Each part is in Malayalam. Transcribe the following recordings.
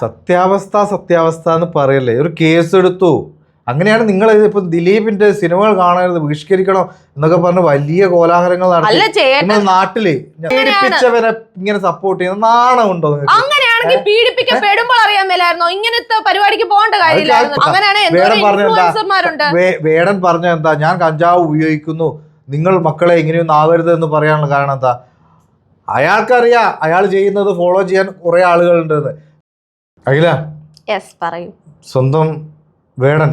സത്യാവസ്ഥ സത്യാവസ്ഥ എന്ന് പറയല്ലേ? ഒരു കേസ് എടുത്തു. അങ്ങനെയാണ് നിങ്ങൾ ഇപ്പൊ ദിലീപിന്റെ സിനിമകൾ കാണരുത് ബഹിഷ്കരിക്കണം എന്നൊക്കെ പറഞ്ഞ് വലിയ കോലാഹലങ്ങൾ നടത്തി. നാട്ടിൽ പീഡിപ്പിച്ചവരെ ഇങ്ങനെ സപ്പോർട്ട് ചെയ്യുന്ന നാണമുണ്ടോ അങ്ങനെയാണെങ്കിൽ പീഡിപ്പിക്കപ്പെടുമ്പോൾ അറിയാൻ മേലായിരുന്നോ? ഇങ്ങനത്തെ പരിപാടിക്ക് പോകേണ്ട കാര്യമില്ലായിരുന്നു അങ്ങനെയാണ് വേടൻ പറഞ്ഞ എന്താ? ഞാൻ കഞ്ചാവ് ഉപയോഗിക്കുന്നു. നിങ്ങൾ മക്കളെ ഇങ്ങനെയൊന്നും ആവരുത് എന്ന് പറയാനുള്ള കാരണം എന്താ? അയാൾക്കറിയാം. അയാൾ ചെയ്യുന്നത് ഫോളോ ചെയ്യാൻ കുറെ ആളുകളുണ്ടെന്ന് അഖില. യെസ് പറയൂ. സ്വന്തം വേടൻ.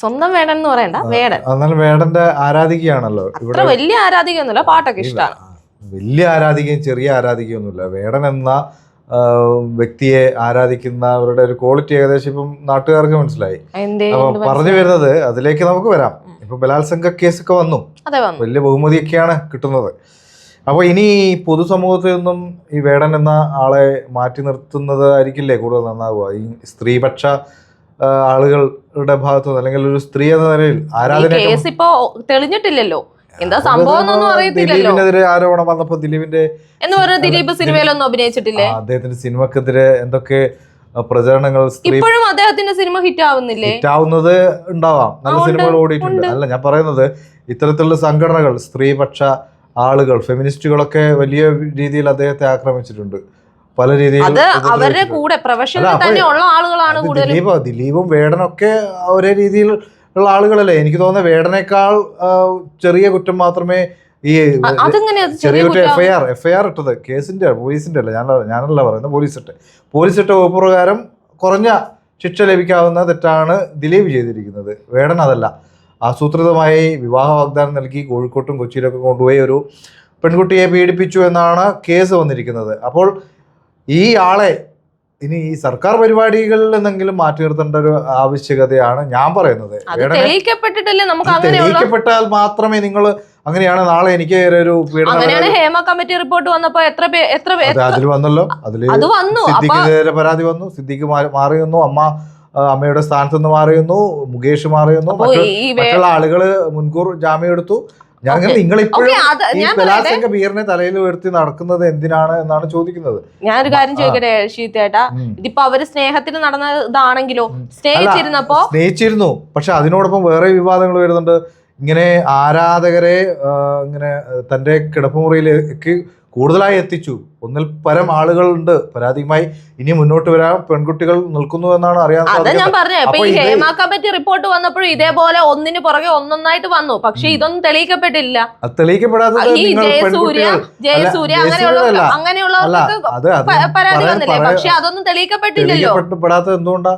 സ്വന്തം വേടൻ എന്ന് പറയണ്ട വേടൻ. എന്നാലും വേടന്റെ ആരാധികയാണല്ലോ. ഇവിടെ വലിയ ആരാധികയൊന്നുമില്ല പാട്ടൊക്കെ ഇഷ്ടമാണ്. വലിയ ആരാധികയും ചെറിയ ആരാധികയൊന്നുമില്ല. വേടൻ എന്ന വ്യക്തിയെ ആരാധിക്കുന്നവരുടെ ഒരു ക്വാളിറ്റി ഏകദേശം ഇപ്പം നാട്ടുകാർക്ക് മനസ്സിലായി. അപ്പൊ പറഞ്ഞു വരുന്നത് അതിലേക്ക് നമുക്ക് വരാം. ഇപ്പൊ ബലാത്സംഗ കേസൊക്കെ വന്നു. വലിയ ബഹുമതിയൊക്കെയാണ് കിട്ടുന്നത്. അപ്പോൾ ഇനി പൊതുസമൂഹത്തിൽ നിന്നും ഈ വേടൻ എന്ന ആളെ മാറ്റി നിർത്തുന്നത് ആയിരിക്കില്ലേ? കൂടുതൽ നന്നാവുക. ഈ സ്ത്രീപക്ഷ ആളുകളുടെ ഭാഗത്തു നിന്ന് അല്ലെങ്കിൽ ഒരു സ്ത്രീ എന്ന നിലയിൽ ആരാധന കേസ് ഇപ്പോ തെളിഞ്ഞിട്ടില്ലല്ലോ. എന്താ സംഭവം ദിലീപിനെതിരെ ആരോപണം വന്നപ്പോ ദിലീപിന്റെ എന്ന് പറഞ്ഞ ദിലീപ് സിനിമയിലൊന്നും അഭിനയിച്ചിട്ടില്ലേ? അദ്ദേഹത്തിന്റെ സിനിമക്കെതിരെ എന്തൊക്കെ പ്രചരണങ്ങൾ ഇപ്പോഴും അദ്ദേഹത്തിന്റെ സിനിമ ഹിറ്റ് ആവുന്നില്ലേ ഹിറ്റ് ആവുന്നത് ഉണ്ടാവാം നല്ല സിനിമകൾ ഓടിയിട്ടുണ്ട് അല്ല ഞാൻ പറയുന്നത് ഇത്തരത്തിലുള്ള സംഘടനകൾ സ്ത്രീപക്ഷ ആളുകൾ ഫെമിനിസ്റ്റുകളൊക്കെ വലിയ രീതിയിൽ അദ്ദേഹത്തെ ആക്രമിച്ചിട്ടുണ്ട്. പല രീതിയിൽ അവരുടെ കൂടെ പ്രൊഫഷനിൽ തന്നെ ഉള്ള ആളുകളാണ് ദിലീപ് ദിലീപും വേടനൊക്കെ ഒരേ രീതിയിൽ ഉള്ള ആളുകളല്ലേ? എനിക്ക് തോന്നുന്ന വേടനേക്കാൾ ചെറിയ കുറ്റം മാത്രമേ ഈ ചെറിയ കുറ്റം എഫ്ഐആർ എഫ്ഐആർ ഇട്ടത് കേസിന്റെ പോലീസിന്റെ അല്ല ഞാൻ ഞാനല്ല പറയുന്നത് പോലീസ് ഇട്ട് പോലീസ് ഇട്ട വകുപ്പ് പ്രകാരം കുറഞ്ഞ ശിക്ഷ ലഭിക്കാവുന്ന തെറ്റാണ് ദിലീപ് ചെയ്തിരിക്കുന്നത്. വേടൻ അതല്ല. ആസൂത്രിതമായി വിവാഹ വാഗ്ദാനം നൽകി കോഴിക്കോട്ടും കൊച്ചിയിലൊക്കെ കൊണ്ടുപോയി ഒരു പെൺകുട്ടിയെ പീഡിപ്പിച്ചു എന്നാണ് കേസ് വന്നിരിക്കുന്നത്. അപ്പോൾ ഈ ആളെ ഇനി ഈ സർക്കാർ പരിപാടികളിൽ എന്തെങ്കിലും മാറ്റി നിർത്തേണ്ട ഒരു ആവശ്യകതയാണ് ഞാൻ പറയുന്നത്. തെളിയിക്കപ്പെട്ടാൽ മാത്രമേ നിങ്ങൾ അങ്ങനെയാണ് നാളെ എനിക്ക് ഒരു അങ്ങനെയാണ് ഹേമ കമ്മിറ്റി റിപ്പോർട്ട് വന്നപ്പോ എത്ര എത്ര അതിൽ വന്നല്ലോ. അതിൽ പരാതി വന്നു. സിദ്ദിഖ് മാറി- വന്നു അമ്മ അമ്മയുടെ സ്ഥാനത്ത് നിന്ന് മാറിയുന്നു മുകേഷ് മാറി വന്നു അപ്പൊ മറ്റു- ഈ വേ- മറ്റുള്ള ആളുകൾ മുൻകൂർ ജാമ്യം എടുത്തു ഞാൻ. നിങ്ങൾ ഇപ്പോഴും ഓക്കെ അത് ഈ ബലാത്സംഗ ബീറിനെ തലയിൽ ഉയർത്തി നടക്കുന്നത് എന്തിനാണ് എന്നാണ് ചോദിക്കുന്നത്. ഞാനൊരു കാര്യം ചോദിക്കട്ടെ ഷീത്തേട്ടാ. ഇതിപ്പോ അവർ സ്നേഹത്തിൽ നടന്ന ഇതാണെങ്കിലോ സ്നേഹിച്ചിരുന്നപ്പോ സ്നേഹിച്ചിരുന്നു പക്ഷെ അതിനോടൊപ്പം വേറെ വിവാദങ്ങൾ വരുന്നുണ്ട്. ഇങ്ങനെ ആരാധകരെ ഇങ്ങനെ തന്റെ കിടപ്പുമുറിയിലേക്ക് കൂടുതലായി എത്തിച്ചു. ഒന്നിൽ പരം ആളുകളുണ്ട്. പരാതിയുമായി ഇനി മുന്നോട്ട് വരാൻ പെൺകുട്ടികൾ നിൽക്കുന്നു എന്നാണ് അറിയാൻ ഞാൻ പറഞ്ഞത് അപ്പൊ ഈ ഹേമ കമ്മിറ്റി റിപ്പോർട്ട് വന്നപ്പോഴും ഇതേപോലെ ഒന്നിന് പുറകെ ഒന്നൊന്നായിട്ട് വന്നു. പക്ഷെ ഇതൊന്നും തെളിയിക്കപ്പെട്ടില്ല. അത് തെളിയിക്കപ്പെടാത്തത് ഈ ജയസൂര്യ ജയസൂര്യ അങ്ങനെയുള്ള അങ്ങനെയുള്ളവർക്ക് പരാതി വന്നില്ലേ? പക്ഷെ അതൊന്നും തെളിയിക്കപ്പെട്ടില്ലല്ലോ. തെളിയിക്കപ്പെടാത്തത് എന്തുകൊണ്ടാ?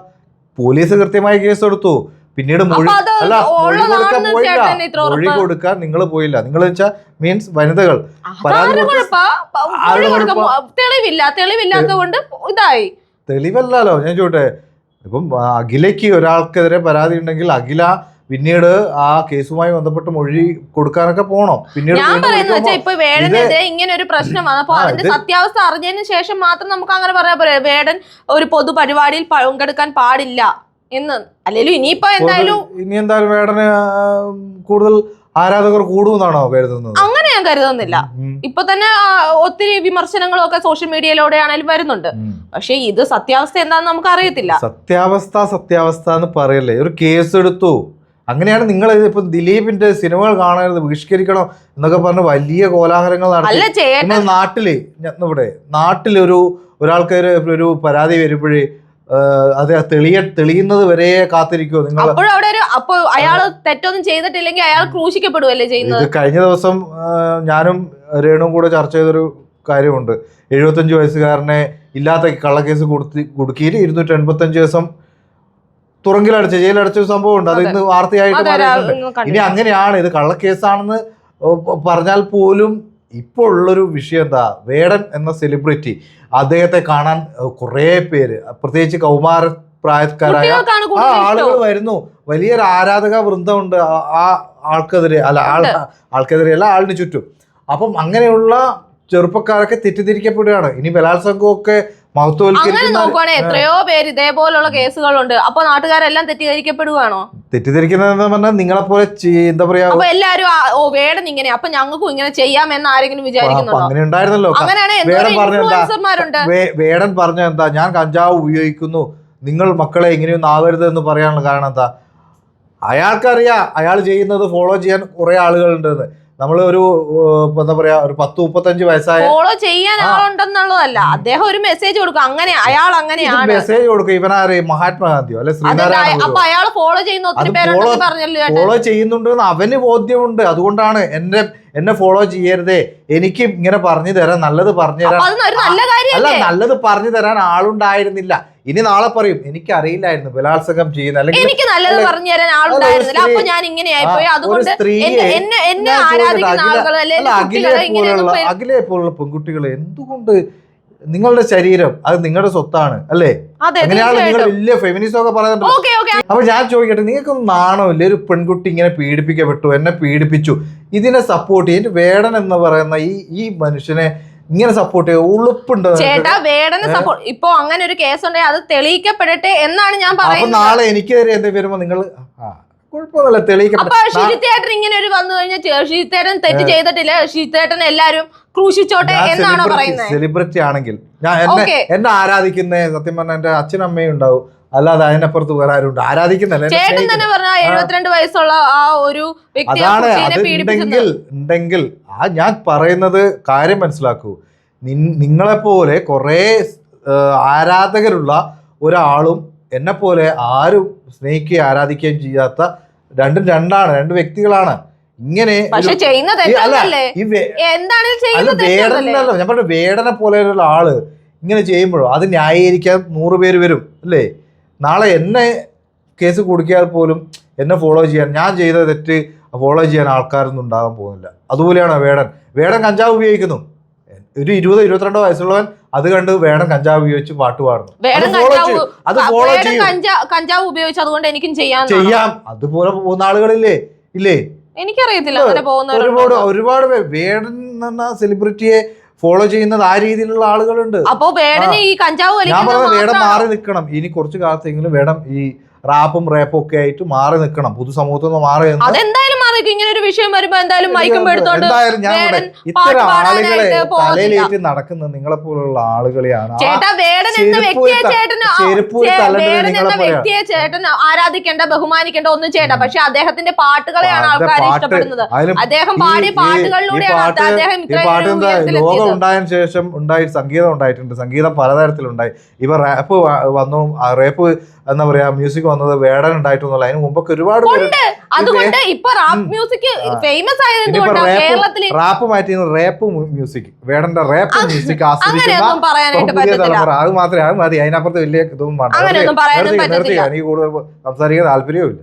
പോലീസ് കൃത്യമായി കേസ് എടുത്തു പിന്നീട് മൊഴി അല്ല മൊഴി കൊടുക്കാൻ പോയില്ല. മൊഴി കൊടുക്കാൻ നിങ്ങൾ പോയില്ല. നിങ്ങൾ വെച്ചാൽ മീൻസ് വനിതകൾ. തെളിവില്ല. തെളിവില്ലാത്തത് കൊണ്ട് ഇതായി. തെളിവല്ലല്ലോ. ഞാൻ ചോട്ടെ ഇപ്പം അഖിലയ്ക്ക് ഒരാൾക്കെതിരെ പരാതി ഉണ്ടെങ്കിൽ അഖില പിന്നീട് ആ കേസുമായി ബന്ധപ്പെട്ട് മൊഴി കൊടുക്കാനൊക്കെ പോണോ. പിന്നീട് ഞാൻ പറയുന്നത് വെച്ചാൽ ഇപ്പൊ വേടനെതിരെ ഇങ്ങനെ ഒരു പ്രശ്നം വന്നപ്പോ ആ, അതിന്റെ സത്യാവസ്ഥ അറിഞ്ഞതിന് ശേഷം മാത്രം നമുക്ക് അങ്ങനെ പറയാൻ പറയാം വേടൻ ഒരു പൊതു പരിപാടിയിൽ പങ്കെടുക്കാൻ പാടില്ല. എന്ന്. അല്ലെങ്കിലും ഇനിയിപ്പോ എന്തായാലും ഇനി എന്തായാലും വേടന് കൂടുതൽ ആരാധകർ കൂടുമെന്നാണോ കരുതുന്നത്? അങ്ങനെ ഞാൻ കരുതുന്നില്ല. ഇപ്പൊ തന്നെ ഒത്തിരി വിമർശനങ്ങളും ഒക്കെ സോഷ്യൽ മീഡിയയിലൂടെ ആണെങ്കിലും വരുന്നുണ്ട്. പക്ഷെ ഇത് സത്യാവസ്ഥ എന്താണെന്ന് നമുക്ക് അറിയത്തില്ല സത്യാവസ്ഥ സത്യാവസ്ഥ എന്ന് പറയല്ലേ. ഒരു കേസ് എടുത്തു അങ്ങനെയാണ് നിങ്ങൾ ഇപ്പൊ ദിലീപിന്റെ സിനിമകൾ കാണരുത് ബഹിഷ്കരിക്കണം എന്നൊക്കെ പറഞ്ഞ് വലിയ കോലാഹലങ്ങൾ നടത്തി. നാട്ടിൽ ഇവിടെ നാട്ടിലൊരു ഒരാൾക്കൊരു ഒരു പരാതി വരുമ്പോഴേ അത് തെളിയ തെളിയുന്നത് വരെ കാത്തിരിക്കുമോ നിങ്ങൾ? അപ്പോഴും അവിടെ ഒരു അപ്പോൾ അയാൾ തെറ്റൊന്നും ചെയ്തിട്ടില്ലെങ്കിൽ അയാൾ ക്രൂശിക്കപ്പെടുവല്ലേ ഇത് ചെയ്യുന്നത് കഴിഞ്ഞ ദിവസം ഞാനും രേണുവും കൂടെ ചർച്ച ചെയ്തൊരു കാര്യമുണ്ട്. എഴുപത്തഞ്ച് വയസ്സുകാരനെ ഇല്ലാത്ത കള്ളക്കേസ് കൊടുത്തി കുടുക്കിയിട്ട് ഇരുന്നൂറ്റി എൺപത്തഞ്ച് ദിവസം തുറങ്കിലടച്ച് ജയിലടച്ച ഒരു സംഭവം ഉണ്ട് അത്. ഇന്ന് വാർത്തയായിട്ട് ഇനി. അങ്ങനെയാണ് ഇത് കള്ളക്കേസാണെന്ന് പറഞ്ഞാൽ പോലും ഇപ്പോൾ ഉള്ളൊരു വിഷയം എന്താ? വേടൻ എന്ന സെലിബ്രിറ്റി അദ്ദേഹത്തെ കാണാൻ കുറേ പേര്. പ്രത്യേകിച്ച് കൗമാര പ്രായക്കാരായ ആ ആളുകൾ വരുന്നു. വലിയൊരു ആരാധക വൃന്ദമുണ്ട് ആ- ആൾക്കെതിരെ. അല്ല ആൾ ആൾക്കെതിരെ അല്ല ആളിന് ചുറ്റും. അപ്പം അങ്ങനെയുള്ള ചെറുപ്പക്കാരൊക്കെ തെറ്റിദ്ധരിക്കപ്പെടുകയാണ്. ഇനി ബലാത്സംഗമൊക്കെ അങ്ങനെ നോക്കുവാണെങ്കിൽ എത്രയോ പേര് ഇതേപോലുള്ള കേസുകളുണ്ട്. അപ്പൊ നാട്ടുകാരെല്ലാം തെറ്റിദ്ധരിക്കപ്പെടുകയാണോ തെറ്റിദ്ധരിക്കുന്നതെന്ന് പറഞ്ഞാൽ നിങ്ങളെ പോലെ എന്താ പറയാ അപ്പൊ എല്ലാരും ഓ വേടൻ ഇങ്ങനെ അപ്പൊ ഞങ്ങൾക്കും ഇങ്ങനെ ചെയ്യാമെന്ന് ആരെങ്കിലും അപ്പൊ വിചാരിക്കുന്നുണ്ടോ? അങ്ങനെ ഉണ്ടായിരുന്നല്ലോ. അങ്ങനെയാണ് വേടൻ പറഞ്ഞ എന്താ? ഞാൻ കഞ്ചാവ് ഉപയോഗിക്കുന്നു. നിങ്ങൾ മക്കളെ ഇങ്ങനെയൊന്നും ആവരുത് എന്ന് പറയാനുള്ള കാരണം എന്താ? അയാൾക്കറിയാം. അയാൾ ചെയ്യുന്നത് ഫോളോ ചെയ്യാൻ കുറെ ആളുകളുണ്ടെന്ന്. നമ്മൾ ഒരു എന്താ പറയാ ഒരു പത്ത് മുപ്പത്തഞ്ച് വയസ്സായ ഫോളോ ചെയ്യാൻ. ആളുണ്ടെന്നുള്ളതല്ല. അദ്ദേഹം ഒരു മെസ്സേജ് കൊടുക്കും. അങ്ങനെ അയാൾ അങ്ങനെയാണ്. മെസ്സേജ് കൊടുക്കും. ഇവനാര്? മഹാത്മാഗാന്ധിയോ? അല്ലെ ശ്രീനാരായണ അപ്പൊ അയാൾ ഫോളോ ചെയ്യുന്ന ഒത്തിരി പേരുണ്ടെന്ന് പറഞ്ഞല്ലോ ഫോളോ ചെയ്യുന്നുണ്ട് അവന് ബോധ്യമുണ്ട്. അതുകൊണ്ടാണ് എന്നെ എന്നെ ഫോളോ ചെയ്യരുതേ. എനിക്ക് ഇങ്ങനെ പറഞ്ഞു തരാൻ നല്ലത് പറഞ്ഞു തരാൻ അല്ല നല്ലത് പറഞ്ഞു തരാൻ ആളുണ്ടായിരുന്നില്ല. ഇനി നാളെ പറയും എനിക്കറിയില്ലായിരുന്നു ബലാത്സംഗം ചെയ്യുന്ന അല്ലെങ്കിൽ എനിക്ക് നല്ലത് പറഞ്ഞു തരാൻ ആളുണ്ടായിരുന്നില്ല. അപ്പൊ ഞാൻ ഇങ്ങനെയായി പോയി അതുകൊണ്ട് എന്നെ ആരാധിക്കുന്ന ആളുകൾ അഖിലെ പോലുള്ള അഖിലെ പോലുള്ള പെൺകുട്ടികൾ എന്തുകൊണ്ട് നിങ്ങളുടെ ശരീരം അത് നിങ്ങളുടെ സ്വത്താണ് അല്ലേ? അങ്ങനെയാണ് നിങ്ങൾ വലിയ ഫെമിനിസം ഒക്കെ പറയുന്നുണ്ട്. ഓക്കെ അപ്പൊ ഞാൻ ചോദിക്കട്ടെ നിങ്ങൾക്കൊന്നും ഇല്ല? ഒരു പെൺകുട്ടി ഇങ്ങനെ പീഡിപ്പിക്കപ്പെട്ടു എന്നെ പീഡിപ്പിച്ചു. ഇതിനെ സപ്പോർട്ട് ചെയ്യും വേടൻ എന്ന് പറയുന്ന ഈ ഈ മനുഷ്യനെ ഇങ്ങനെ സപ്പോർട്ട് ഉളുപ്പുണ്ട് ചേട്ടാ വേടനെ സപ്പോർട്ട് ഇപ്പൊ അങ്ങനെ ഒരു കേസ് ഉണ്ടെങ്കിൽ അത് തെളിയിക്കപ്പെടട്ടെ എന്നാണ് ഞാൻ പറയുന്നത്. നാളെ എനിക്കെതിരെ എന്ത് വരുമ്പോ നിങ്ങൾ കുഴപ്പമൊന്നുമില്ല തെളിയിക്കപ്പെട്ട ഷിജിത്തേട്ടൻ ഇങ്ങനെ ഒരു വന്നു കഴിഞ്ഞാൽ ഷിജിത്തേട്ടൻ തെറ്റ് ചെയ്തിട്ടില്ല. ഷിജിത്തേട്ടൻ എല്ലാരും ക്രൂശിച്ചോട്ടെ എന്നാണോ പറയുന്നത്? സെലിബ്രിറ്റി ആണെങ്കിൽ ഞാൻ എന്നെ എന്നെ ആരാധിക്കുന്ന? സത്യം പറഞ്ഞ എന്റെ അച്ഛനും അമ്മയും ഉണ്ടാവും. അല്ലാതെ അതിനപ്പുറത്ത് വേറെ ആരും ഉണ്ട് ആരാധിക്കുന്നല്ല ചേട്ടൻ തന്നെ പറഞ്ഞ എഴുപത്തിരണ്ട് വയസ്സുള്ള ആ ഒരു അതാണ് ഉണ്ടെങ്കിൽ ഉണ്ടെങ്കിൽ ആ ഞാൻ പറയുന്നത് കാര്യം മനസ്സിലാക്കൂ. നി നിങ്ങളെപ്പോലെ കുറേ ആരാധകരുള്ള ഒരാളും എന്നെ പോലെ ആരും സ്നേഹിക്കുകയും ആരാധിക്കുകയും ചെയ്യാത്ത രണ്ടും രണ്ടാണ് രണ്ട് വ്യക്തികളാണ്. ഇങ്ങനെ വേടനല്ലോ ഞാൻ പറഞ്ഞ വേടനെ പോലെയുള്ള ആൾ ഇങ്ങനെ ചെയ്യുമ്പോഴോ അത് ന്യായീകരിക്കാൻ നൂറ് പേര് വരും അല്ലേ? നാളെ എന്നെ കേസ് കൊടുക്കിയാൽ പോലും എന്നെ ഫോളോ ചെയ്യാൻ ഞാൻ ചെയ്ത തെറ്റ് ഫോളോ ചെയ്യാൻ ആൾക്കാരൊന്നും ഉണ്ടാകാൻ പോകുന്നില്ല. അതുപോലെയാണ് വേടൻ. വേടൻ കഞ്ചാവ് ഉപയോഗിക്കുന്നു. ഒരു ഇരുപത് ഇരുപത്തിരണ്ടോ വയസ്സുള്ളവൻ അത് കണ്ട് വേണം കഞ്ചാവ് ഉപയോഗിച്ച് പാട്ട് പാടുന്നു. അത് ഫോളോ ചെയ്യും. ചെയ്യും. കഞ്ചാവ് ഉപയോഗിച്ച് അതുകൊണ്ട് എനിക്കും ചെയ്യാൻ ചെയ്യാം. അതുപോലെ പോകുന്ന ആളുകളില്ലേ? ഇല്ലേ? എനിക്കറിയത്തില്ല അങ്ങനെ ഒരുപാട് ഒരുപാട് പേര്. വേടൻ എന്ന സെലിബ്രിറ്റിയെ ഫോളോ ചെയ്യുന്നത് ആ രീതിയിലുള്ള ആളുകളുണ്ട്. അപ്പോ വേടന് ഈ കഞ്ചാവ് ഞാൻ പറഞ്ഞത് വേടം മാറി നിൽക്കണം. ഇനി കുറച്ചു കാലത്തെങ്കിലും വേടം ഈ റാപ്പും റേപ്പും ഒക്കെ ആയിട്ട് മാറി നിൽക്കണം. പൊതുസമൂഹത്തിൽ നിന്ന് മാറി നിന്ന് ഇങ്ങനെ ഒരു വിഷയം വരുമ്പോ എന്തായാലും മൈക്കും എടുത്തോണ്ട് ഇത്തരം ആളുകളെ നടക്കുന്ന നിങ്ങളെ പോലുള്ള ആളുകളെയാണ്. ചേട്ടാ വേടൻ എന്ന വ്യക്തിയെ ചേട്ടന് വേടൻ എന്ന. വ്യക്തിയെ ചേട്ടൻ ആരാധിക്കേണ്ട ബഹുമാനിക്കേണ്ട ഒന്നും ചേട്ട. പക്ഷെ അദ്ദേഹത്തിന്റെ പാട്ടുകളെയാണ് പാട്ട് ആൾക്കാർ ഇഷ്ടപ്പെടുന്നത്. അദ്ദേഹം പാടിയ പാട്ടുകളിലൂടെയാണ് അദ്ദേഹം ലോകം ഉണ്ടായതിനു ശേഷം ഉണ്ടായി സംഗീതം ഉണ്ടായിട്ടുണ്ട്. സംഗീതം പലതരത്തിലുണ്ടായി. ഇവ റാപ്പ് വന്നു. റേപ്പ് എന്താ പറയാ മ്യൂസിക് വന്നത് വേടൻ ഉണ്ടായിട്ടൊന്നുമല്ല അതിന് മുമ്പൊക്കെ ഒരുപാട് പേര് അതുകൊണ്ട് ഇപ്പൊ റാപ്പ് മ്യൂസിക് ഫേമസ് ആയത് ഇനിയിപ്പോ എന്തുകൊണ്ടാണ് റാപ്പ് കേരളത്തിൽ റാപ്പ് മാറ്റി റേപ്പ് മ്യൂസിക് വേടന്റെ റേപ്പ് മ്യൂസിക് അങ്ങനെയൊന്നും പറയാനായിട്ട് പറ്റത്തില്ല. അത് മാത്രമേ അത് മതി. അതിനപ്പുറത്ത് വലിയ ഇതൊന്നും വേണ്ട. അങ്ങനെയൊന്നും പറയാനും നിർത്തി- നിർത്തി. പറ്റത്തില്ല. എനിക്ക് കൂടുതൽ സംസാരിക്കാൻ താല്പര്യവും ഇല്ല